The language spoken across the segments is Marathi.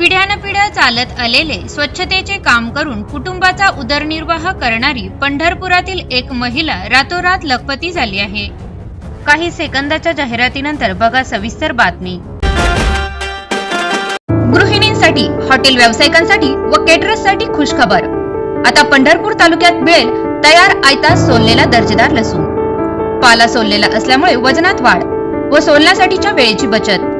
पिढ्यानपिढ्या चालत आलेले स्वच्छतेचे काम करून कुटुंबाचा उदरनिर्वाह करणारी पंढरपुरातील एक महिला रातोरात लखपती झाली आहे. काही सेकंदाच्या जाहिरातीनंतर बघा सविस्तर बातमी. गृहिणींसाठी हॉटेल व्यावसायिकांसाठी व केटरर्ससाठी खुशखबर. आता पंढरपूर तालुक्यात मिळेल तयार आयता सोललेला दर्जेदार लसूण. पाला सोललेला असल्यामुळे वजनात वाढ व सोलण्यासाठीच्या वेळेची बचत.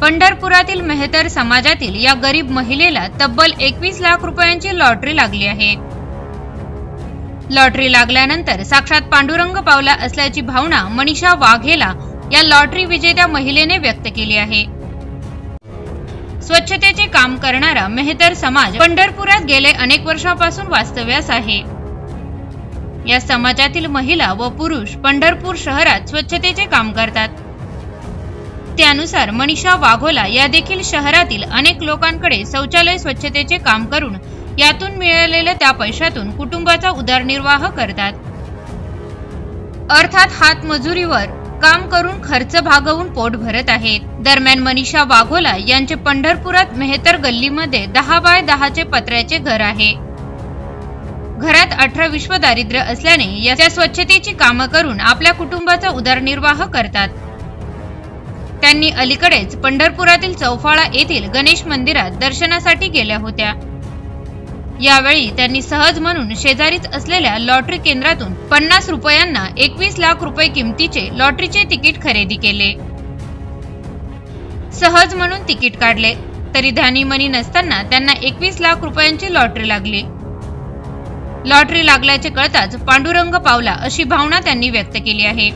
पंढरपुरातील मेहतर समाजातील या गरीब महिलेला तब्बल एकवीस लाख रुपयांची लॉटरी लागली आहे. लॉटरी लागल्यानंतर साक्षात पांडुरंग पावला असल्याची भावना मनीषा वाघेला या लॉटरी विजेत्या महिलेने व्यक्त केली आहे. स्वच्छतेचे काम करणारा मेहतर समाज पंढरपुरात गेले अनेक वर्षापासून वास्तव्यास आहे. या समाजातील महिला व पुरुष पंढरपूर शहरात स्वच्छतेचे काम करतात. त्यानुसार मनीषा वाघोला या देखील शहरातील अनेक लोकांकडे शौचालय स्वच्छतेचे काम करून यातून मिळालेल्या त्या पैशातून कुटुंबाचा उदरनिर्वाह करतात. अर्थात हातमजुरीवर काम करून खर्च भागवून पोट भरत आहेत. दरम्यान मनीषा वाघोला यांचे पंढरपुरात मेहतर गल्लीमध्ये दहा बाय दहाचे पत्र्याचे घर आहे. घरात अठरा विश्व दारिद्र्य असल्याने याच्या स्वच्छतेची कामं करून आपल्या कुटुंबाचा उदरनिर्वाह करतात. त्यांनी अलीकडेच पंढरपुरातील चौफाळा येथील गणेश मंदिरात दर्शनासाठी गेल्या होत्या. यावेळी त्यांनी सहज म्हणून शेजारीच असलेल्या लॉटरी केंद्रातून पन्नास रुपयांना एकवीस लाख रुपये किमतीचे लॉटरीचे तिकीट खरेदी केले. सहज म्हणून तिकीट काढले. तरी ध्यानीमनी नसताना त्यांना एकवीस लाख रुपयांची लॉटरी लागली. लॉटरी लागल्याचे कळताच पांडुरंग पावला अशी भावना त्यांनी व्यक्त केली आहे.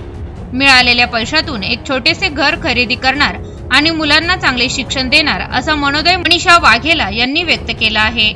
मिळालेल्या पैशातून एक छोटेसे घर खरेदी करणार आणि मुलांना चांगले शिक्षण देणार असा मनोदय मनीषा वाघेला यांनी व्यक्त केला आहे.